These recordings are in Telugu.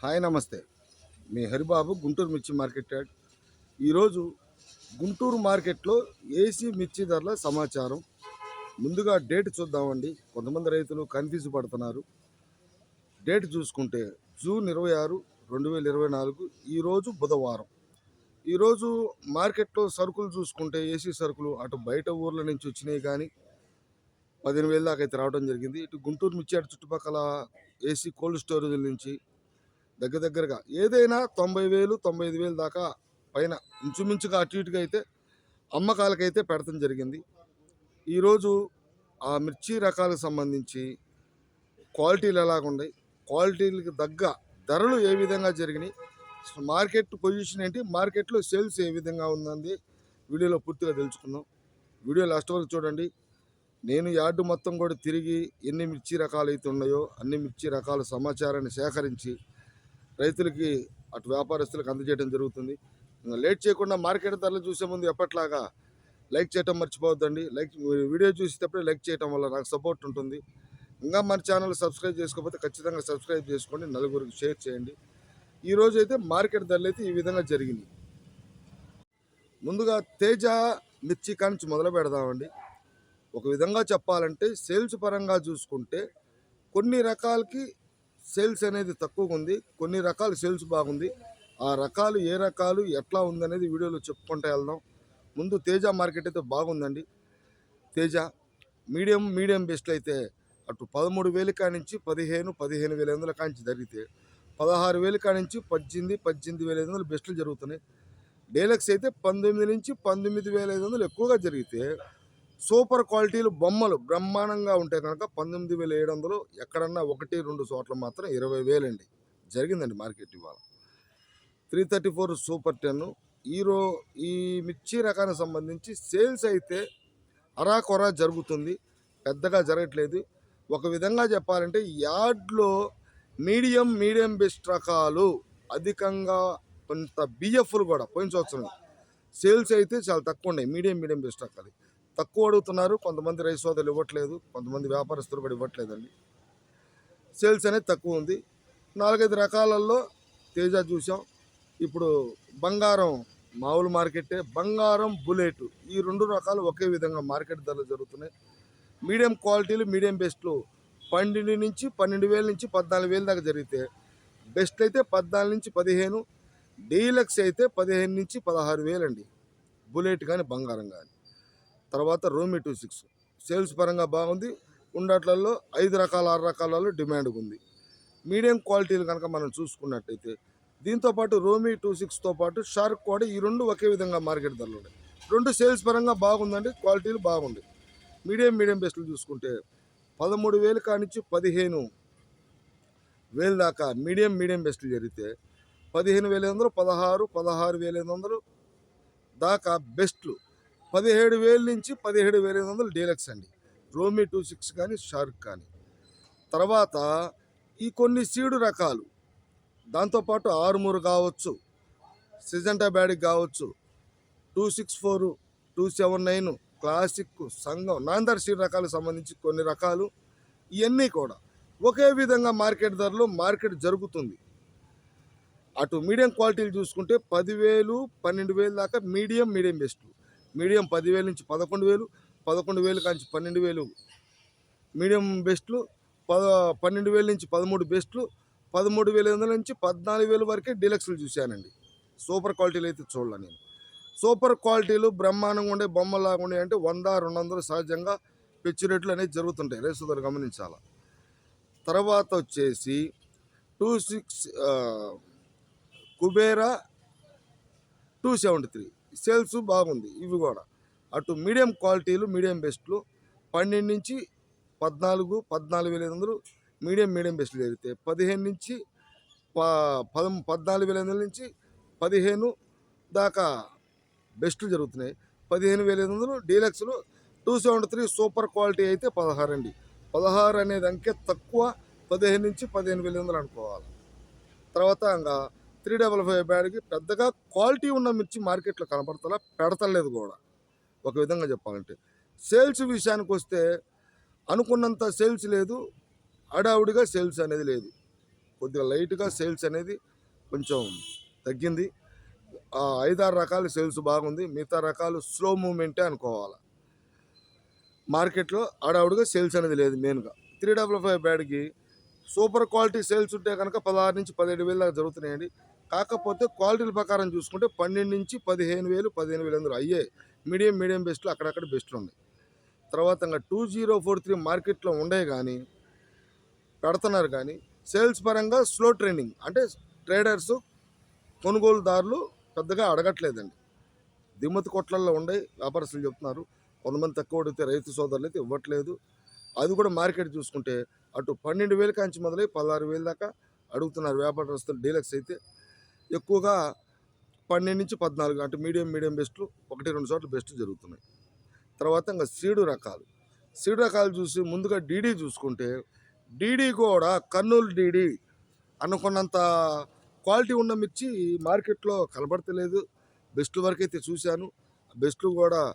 హాయ్ నమస్తే. మీ హరిబాబు గుంటూరు మిర్చి మార్కెట్ యాడ్. ఈరోజు గుంటూరు మార్కెట్లో ఏసీ మిర్చి ధరల సమాచారం. ముందుగా డేట్ చూద్దామండి. కొంతమంది రైతులు కన్ఫ్యూజ్ పడుతున్నారు. డేట్ చూసుకుంటే జూన్ ఇరవై ఆరు రెండు వేల ఇరవై నాలుగు ఈరోజు బుధవారం. ఈరోజు మార్కెట్లో సరుకులు చూసుకుంటే ఏసీ సరుకులు అటు బయట ఊర్ల నుంచి వచ్చినాయి కానీ పదిహేను వేల దాకా అయితే రావడం జరిగింది. ఇటు గుంటూరు మిర్చి చుట్టుపక్కల ఏసీ కోల్డ్ స్టోరేజ్ నుంచి దగ్గర దగ్గరగా ఏదైనా తొంభై వేలు తొంభై ఐదు వేలు దాకా పైన ఇంచుమించుగా అటు ఇటుగా అయితే అమ్మకాలకైతే పెడతం జరిగింది. ఈరోజు ఆ మిర్చి రకాలకు సంబంధించి క్వాలిటీలు ఎలాగున్నాయి క్వాలిటీలకు తగ్గ ధరలు ఏ విధంగా జరిగినాయి మార్కెట్ పొజిషన్ ఏంటి మార్కెట్లో సేల్స్ ఏ విధంగా ఉందండి వీడియోలో పూర్తిగా తెలుసుకుందాం. వీడియో లాస్ట్ వరకు చూడండి. నేను యార్డు మొత్తం కూడా తిరిగి ఎన్ని మిర్చి రకాలు అయితే ఉన్నాయో అన్ని మిర్చి రకాల సమాచారాన్ని సేకరించి రైతులకి అటు వ్యాపారస్తులకు అందజేయడం జరుగుతుంది. లేట్ చేయకుండా మార్కెట్ ధరలు చూసే ముందు ఎప్పట్లాగా లైక్ చేయటం మర్చిపోవద్దండి. లైక్ వీడియో చూసేటప్పుడే లైక్ చేయటం వల్ల నాకు సపోర్ట్ ఉంటుంది. ఇంకా మన ఛానల్ సబ్స్క్రైబ్ చేసుకోకపోతే ఖచ్చితంగా సబ్స్క్రైబ్ చేసుకోండి. నలుగురికి షేర్ చేయండి. ఈరోజు అయితే మార్కెట్ ధరలు అయితే ఈ విధంగా జరిగింది. ముందుగా తేజ మిర్చి కానించి మొదలు పెడదామండి. ఒక విధంగా చెప్పాలంటే సేల్స్ పరంగా చూసుకుంటే కొన్ని రకాలకి సేల్స్ అనేది తక్కువగా ఉంది. కొన్ని రకాల సేల్స్ బాగుంది. ఆ రకాలు ఏ రకాలు ఎట్లా ఉందనేది వీడియోలో చెప్పుకుంటూ వెళ్దాం. ముందు తేజ మార్కెట్ అయితే బాగుందండి. తేజ మీడియం మీడియం బెస్ట్లు అయితే అటు పదమూడు వేలు కానించి పదిహేను పదిహేను వేల ఐదు కానించి జరిగితే పదహారు వేలు కానించి పద్దెనిమిది పద్దెనిమిది వేల ఐదు వందలు బెస్ట్లు జరుగుతున్నాయి. డేలక్స్ అయితే పంతొమ్మిది నుంచి పంతొమ్మిది వేల ఐదు వందలు ఎక్కువగా జరిగితే సూపర్ క్వాలిటీలు బొమ్మలు బ్రహ్మాండంగా ఉంటాయి కనుక పంతొమ్మిది వేల ఏడు వందలు ఎక్కడన్నా ఒకటి రెండు చోట్ల మాత్రం ఇరవై వేలండి. జరిగిందండి మార్కెట్ ఇవాళ. Three thirty four super ten. ఈరో ఈ మిర్చి రకానికి సంబంధించి సేల్స్ అయితే అరాకొరా జరుగుతుంది. పెద్దగా జరగట్లేదు. ఒక విధంగా చెప్పాలంటే యార్డ్లో మీడియం మీడియం బెస్ట్ రకాలు అధికంగా కొంత బిఎఫ్లు కూడా పోయిన సంవత్సరం. సేల్స్ అయితే చాలా తక్కువ ఉన్నాయి. మీడియం మీడియం బెస్ట్ రకాలు. తక్కువ అడుగుతున్నారు. కొంతమంది రైతు సోదరులు ఇవ్వట్లేదు. కొంతమంది వ్యాపారస్తులు కూడా ఇవ్వట్లేదండి. సేల్స్ అనేది తక్కువ ఉంది. నాలుగైదు రకాలలో తేజ చూసాం ఇప్పుడు బంగారం మామూలు మార్కెట్టే బంగారం బుల్లెట్ ఈ రెండు రకాలు ఒకే విధంగా మార్కెట్ ధరలు జరుగుతున్నాయి. మీడియం క్వాలిటీలు మీడియం బెస్ట్లు పన్నెండు నుంచి పన్నెండు వేల నుంచి పద్నాలుగు వేల దాకా జరిగితే బెస్ట్ అయితే పద్నాలుగు నుంచి పదిహేను డీలక్స్ అయితే పదిహేను నుంచి పదహారు వేలండి. బుల్లెట్ కానీ బంగారం కానీ. తర్వాత రోమి టూ సిక్స్ సేల్స్ పరంగా బాగుంది. ఉండట్లలో ఐదు రకాల ఆరు రకాలలో డిమాండ్ ఉంది మీడియం క్వాలిటీలు కనుక మనం చూసుకున్నట్టయితే దీంతోపాటు రోమి టూ సిక్స్తో పాటు షార్క్ e కూడా ఈ రెండు ఒకే విధంగా మార్కెట్ ధరలు ఉన్నాయి. రెండు సేల్స్ పరంగా బాగుందండి క్వాలిటీలు బాగుంది. మీడియం మీడియం బెస్ట్లు చూసుకుంటే పదమూడు వేలు కానించి పదిహేను వేలు దాకా మీడియం మీడియం బెస్ట్లు జరిగితే పదిహేను వేల ఎనిమిది వందలు పదహారు పదహారు వేల ఎనిమిది వందలు దాకా బెస్ట్లు పదిహేడు వేల నుంచి పదిహేడు వేల ఐదు వందలు డీలక్స్ అండి. రోమి టూ సిక్స్ కానీ షార్క్ కానీ. తర్వాత ఈ కొన్ని సీడు రకాలు. దాంతోపాటు ఆరుమూరు కావచ్చు సిజంటా బ్యాడిక్ కావచ్చు two six four two seven nine classic సంఘం నాందర్ సీడ్ రకాలకు సంబంధించి కొన్ని రకాలు. ఇవన్నీ కూడా ఒకే విధంగా మార్కెట్ ధరలో మార్కెట్ జరుగుతుంది. అటు మీడియం క్వాలిటీలు చూసుకుంటే పదివేలు పన్నెండు వేలు దాకా మీడియం మీడియం బెస్ట్. మీడియం పదివేల నుంచి పదకొండు వేలు పదకొండు వేలు కాంచి పన్నెండు వేలు. మీడియం బెస్ట్లు పద పన్నెండు వేల నుంచి పదమూడు బెస్ట్లు పదమూడు వేల ఐదు వందల నుంచి పద్నాలుగు వేల వరకే డీలక్స్లు చూశానండి. సూపర్ క్వాలిటీలు అయితే చూడాలి నేను. సూపర్ క్వాలిటీలు బ్రహ్మాండంగా ఉండే బొమ్మలాగా ఉండే అంటే వంద రెండు వందలు సహజంగా పిచ్చి రేట్లు అనేవి జరుగుతుంటాయి. రేసుదారు గమనించాలి? తర్వాత వచ్చేసి two six Kubera two seventy three. Sales బాగుంది ఇవి కూడా. అటు మీడియం క్వాలిటీలు మీడియం బెస్ట్లు. పన్నెండు నుంచి పద్నాలుగు పద్నాలుగు వేల ఐదు వందలు మీడియం మీడియం బెస్ట్లు జరిగితే పదిహేను నుంచి ప పద పద్నాలుగు వేల ఐదు వందల నుంచి పదిహేను దాకా బెస్ట్లు జరుగుతున్నాయి. పదిహేను వేల ఐదు వందలు డీలక్స్లు two seventy three super quality అయితే పదహారు అండి. పదహారు అనేది అంకె తక్కువ పదిహేను నుంచి పదిహేను వేల ఐదు వందలు అనుకోవాలి. తర్వాత ఇంకా త్రీ డబల్ ఫైవ్ బ్యాడ్కి పెద్దగా క్వాలిటీ ఉన్న మిర్చి మార్కెట్లో కనపడతలా పెడతలేదు కూడా. ఒక విధంగా చెప్పాలంటే. సేల్స్ విషయానికి వస్తే అనుకున్నంత సేల్స్ లేదు అడావుడిగా సేల్స్ అనేది లేదు. కొద్దిగా లైట్గా సేల్స్ అనేది కొంచెం తగ్గింది. ఐదారు రకాల సేల్స్ బాగుంది మిగతా రకాలు స్లో మూమెంటే అనుకోవాలి. మార్కెట్లో ఆడావుడిగా సేల్స్ అనేది లేదు మెయిన్గా. త్రీ డబల్ ఫైవ్ బ్యాడ్కి సూపర్ క్వాలిటీ సేల్స్ ఉంటే కనుక పదహారు నుంచి పదిహేడు వేలు దాకా జరుగుతున్నాయండి. కాకపోతే క్వాలిటీల ప్రకారం చూసుకుంటే పన్నెండు నుంచి పదిహేను వేలు పదిహేను వేలు అందులో అయ్యే మీడియం మీడియం బెస్ట్లు అక్కడక్కడ బెస్ట్లు ఉన్నాయి. తర్వాత ఇంకా టూ జీరో ఫోర్ త్రీ మార్కెట్లో ఉండే కానీ పెడుతున్నారు కానీ సేల్స్ పరంగా స్లో ట్రెండింగ్. అంటే ట్రేడర్స్ కొనుగోలుదారులు పెద్దగా అడగట్లేదండి. దిమ్మతి కొట్లల్లో ఉండే వ్యాపారస్తులు చెప్తున్నారు. కొంతమంది తక్కువ అడిగితే రైతు సోదరులు అయితే ఇవ్వట్లేదు. అది కూడా మార్కెట్ చూసుకుంటే అటు పన్నెండు వేల కాంచి మొదలై పదహారు వేల దాకా అడుగుతున్నారు వ్యాపారస్తులు డీలక్స్ అయితే. ఎక్కువగా పన్నెండు నుంచి పద్నాలుగు అంటే మీడియం మీడియం బెస్ట్లు ఒకటి రెండు చోట్ల బెస్ట్ జరుగుతున్నాయి. తర్వాత ఇంకా సీడు రకాలు. సీడు రకాలు చూసి ముందుగా డీడీ చూసుకుంటే డీడీ కూడా కర్నూలు డీడీ అనుకున్నంత క్వాలిటీ ఉన్న మిర్చి మార్కెట్లో కనబడతలేదు. బెస్ట్ వరకు అయితే చూశాను. బెస్ట్లు కూడా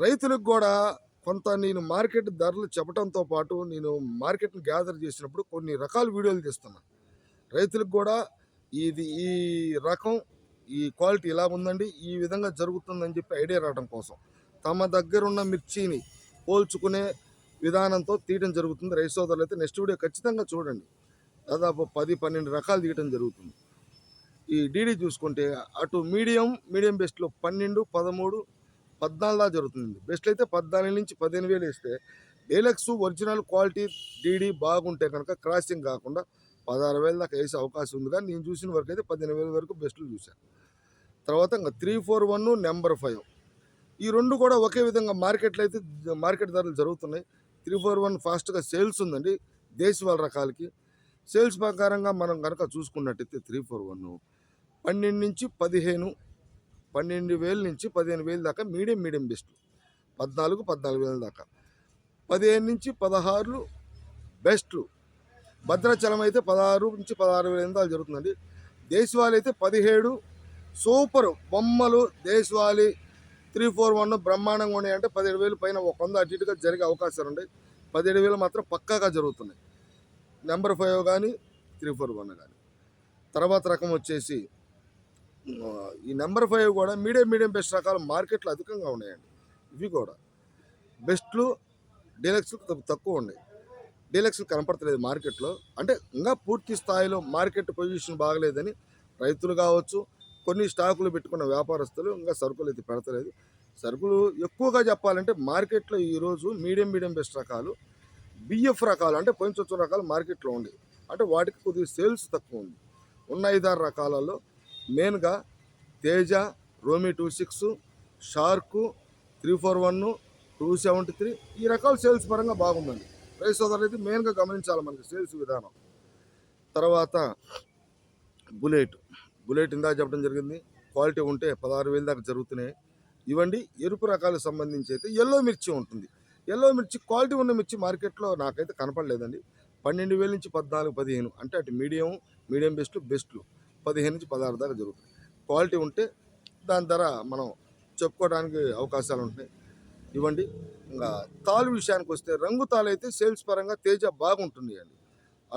రైతులకు కూడా కొంత నేను మార్కెట్ ధరలు చెప్పడంతో పాటు నేను మార్కెట్ని గ్యాదర్ చేసినప్పుడు కొన్ని రకాల వీడియోలు తీస్తున్నాను. రైతులకు కూడా ఇది ఈ రకం ఈ క్వాలిటీ ఇలా ఉందండి? ఈ విధంగా జరుగుతుందని చెప్పి ఐడియా రావడం కోసం. తమ దగ్గర ఉన్న మిర్చిని పోల్చుకునే విధానంతో తీయడం జరుగుతుంది. రైస్ సోదరులు అయితే నెక్స్ట్ వీడియో ఖచ్చితంగా చూడండి. దాదాపు పది పన్నెండు రకాలు తీయడం జరుగుతుంది. ఈ డీడీ చూసుకుంటే అటు మీడియం మీడియం బెస్ట్లో పన్నెండు పదమూడు పద్నాలుగు జరుగుతుంది బెస్ట్లు అయితే పద్నాలుగు నుంచి పదిహేను వేలు వేస్తే డీలక్స్ ఒరిజినల్ క్వాలిటీ డీడీ బాగుంటే కనుక క్రాసింగ్ కాకుండా పదహారు వేల దాకా వేసే అవకాశం ఉంది. కానీ నేను చూసిన వరకు అయితే పదిహేను వేల వరకు బెస్ట్లు చూశాను. తర్వాత ఇంకా three four one number five ఈ రెండు కూడా ఒకే విధంగా మార్కెట్లో అయితే మార్కెట్ ధరలు జరుగుతున్నాయి. త్రీ ఫోర్ వన్ ఫాస్ట్గా సేల్స్ ఉందండి. దేశవాళ రకాలకి. సేల్స్ ప్రకారంగా మనం కనుక చూసుకున్నట్టయితే త్రీ ఫోర్ వన్ పన్నెండు నుంచి పదిహేను పన్నెండు వేల నుంచి పదిహేను వేల దాకా మీడియం మీడియం బెస్ట్లు పద్నాలుగు పద్నాలుగు వేల దాకా. పదిహేను నుంచి పదహారులు బెస్ట్లు భద్రాచలం అయితే పదహారు నుంచి పదహారు వేల ఎనిమిది జరుగుతుందండి. దేశవాళీ అయితే పదిహేడు. సూపర్ బొమ్మలు దేశవాళీ త్రీ ఫోర్ వన్ బ్రహ్మాండంగా ఉన్నాయి అంటే పదిహేడు వేలు పైన ఒక వంద అటు ఇటుగా జరిగే అవకాశాలు ఉన్నాయి. పదిహేడు వేలు మాత్రం పక్కాగా జరుగుతున్నాయి. నెంబర్ ఫైవ్ కానీ త్రీ ఫోర్ వన్ కానీ. తర్వాత రకం వచ్చేసి ఈ నెంబర్ ఫైవ్ కూడా మీడియం మీడియం బెస్ట్ రకాలు మార్కెట్లో అధికంగా ఉన్నాయండి. ఇవి కూడా బెస్ట్లు డీలక్స్ తక్కువ ఉన్నాయి. డీలక్స్లు కనపడతలేదు మార్కెట్లో. అంటే ఇంకా పూర్తి స్థాయిలో మార్కెట్ పొజిషన్ బాగలేదని రైతులు కావచ్చు కొన్ని స్టాకులు పెట్టుకున్న వ్యాపారస్తులు ఇంకా సరుకులు అయితే పెడతలేదు. సరుకులు ఎక్కువగా చెప్పాలంటే మార్కెట్లో ఈరోజు మీడియం మీడియం బెస్ట్ రకాలు బిఎఫ్ రకాలు అంటే పొంచొచ్చు రకాలు మార్కెట్లో ఉంది అంటే వాటికి కొద్దిగా సేల్స్ తక్కువ ఉంది. ఉన్న ఐదారు రకాలలో మెయిన్గా Teja రోమి two six షార్కు three four one two seventy three ఈ రకాల సేల్స్ పరంగా బాగుందండి. రైతు సోదరులు అయితే మెయిన్గా గమనించాలి మనకి సేల్స్ విధానం. తర్వాత బుల్లెట్. బుల్లెట్ ఇందాక చెప్పడం జరిగింది. క్వాలిటీ ఉంటే పదహారు వేలు దాకా జరుగుతున్నాయి. ఇవ్వండి. ఎరుపు రకాలకు సంబంధించి అయితే ఎల్లో మిర్చి ఉంటుంది. ఎల్లో మిర్చి క్వాలిటీ ఉన్న మిర్చి మార్కెట్లో నాకైతే కనపడలేదండి. పన్నెండు వేల నుంచి పద్నాలుగు పదిహేను అంటే అటు మీడియం మీడియం బెస్ట్ బెస్ట్లు పదిహేను నుంచి పదహారు దాకా జరుగుతుంది క్వాలిటీ ఉంటే దాని ధర మనం చెప్పుకోవడానికి అవకాశాలు ఉంటాయి ఇవ్వండి. ఇంకా తాలు విషయానికి వస్తే రంగు తాలు అయితే సేల్స్ పరంగా తేజ బాగుంటుంది అండి.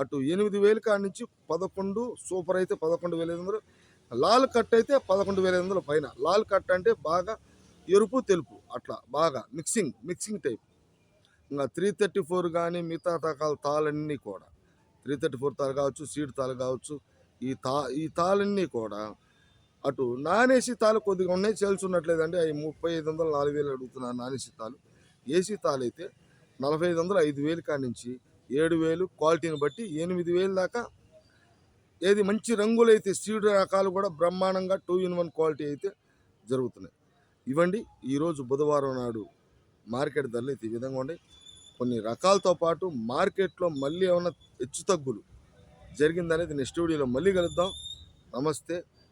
అటు ఎనిమిది వేలు కాడి నుంచి పదకొండు సూపర్ అయితే పదకొండు వేల ఐదు వందలు. లాల్ కట్ అయితే పదకొండు వేల ఐదు వందల పైన. లాల్ కట్ అంటే బాగా ఎరుపు తెలుపు అట్లా బాగా మిక్సింగ్ మిక్సింగ్ టైప్. ఇంకా త్రీ థర్టీ ఫోర్ కానీ మిగతా రకాల తాళన్నీ కూడా. త్రీ థర్టీ ఫోర్ తాలు కావచ్చు సీడ్ తాలు కావచ్చు ఈ తా ఈ తాళన్నీ కూడా అటు నాన్ తాలు కొద్దిగా ఉన్నాయి సేల్స్ ఉన్నట్లేదండి. అవి ముప్పై ఐదు వందలు నాలుగు వేలు అడుగుతున్నాను నాన్ ఏసీ తాలు. ఏసీ తాలు అయితే నలభై ఐదు వందలు ఐదు వేలు కాడి నుంచి ఏడు వేలు క్వాలిటీని బట్టి ఎనిమిది వేలు దాకా. ఏది మంచి రంగులు అయితే సీడ్ రకాలు కూడా బ్రహ్మాండంగా టూ ఇన్ వన్ క్వాలిటీ అయితే జరుగుతున్నాయి. ఇవ్వండి ఈరోజు బుధవారం నాడు మార్కెట్ ధరలు అయితే ఈ విధంగా ఉన్నాయి. కొన్ని రకాలతో పాటు మార్కెట్లో మళ్ళీ ఏమైనా హెచ్చు తగ్గులు జరిగిందనేది నెక్స్ట్ స్టూడియోలో మళ్ళీ కలుద్దాం. నమస్తే.